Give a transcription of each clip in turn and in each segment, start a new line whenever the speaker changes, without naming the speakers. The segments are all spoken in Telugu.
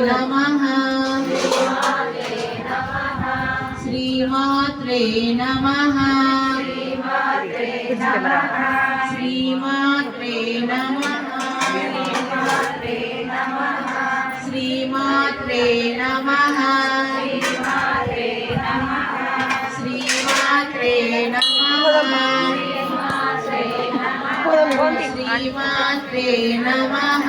నమః శ్రీమాత్రే నమః శ్రీమాత్రే నమః శ్రీమాత్రే నమః శ్రీమాత్రే నమః శ్రీమాత్రే నమః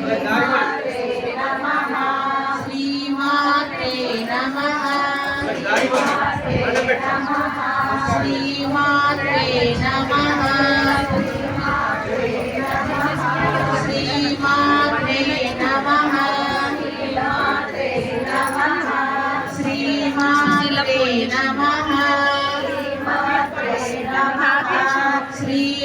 దుర్గాదేవి నమ. శ్రీమాతే నమ. శ్రీమాతే నమ. శ్రీమాతే నమ श्रीमाते नमः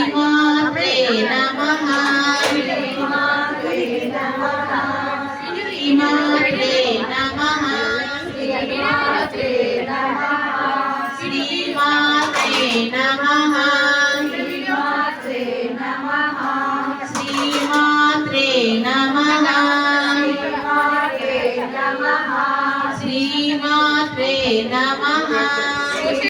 श्रीमात्रे नमः श्रीमात्रे नमः श्रीमात्रे नमः श्रीमात्रे नमः नमः श्रीमात्रे नमः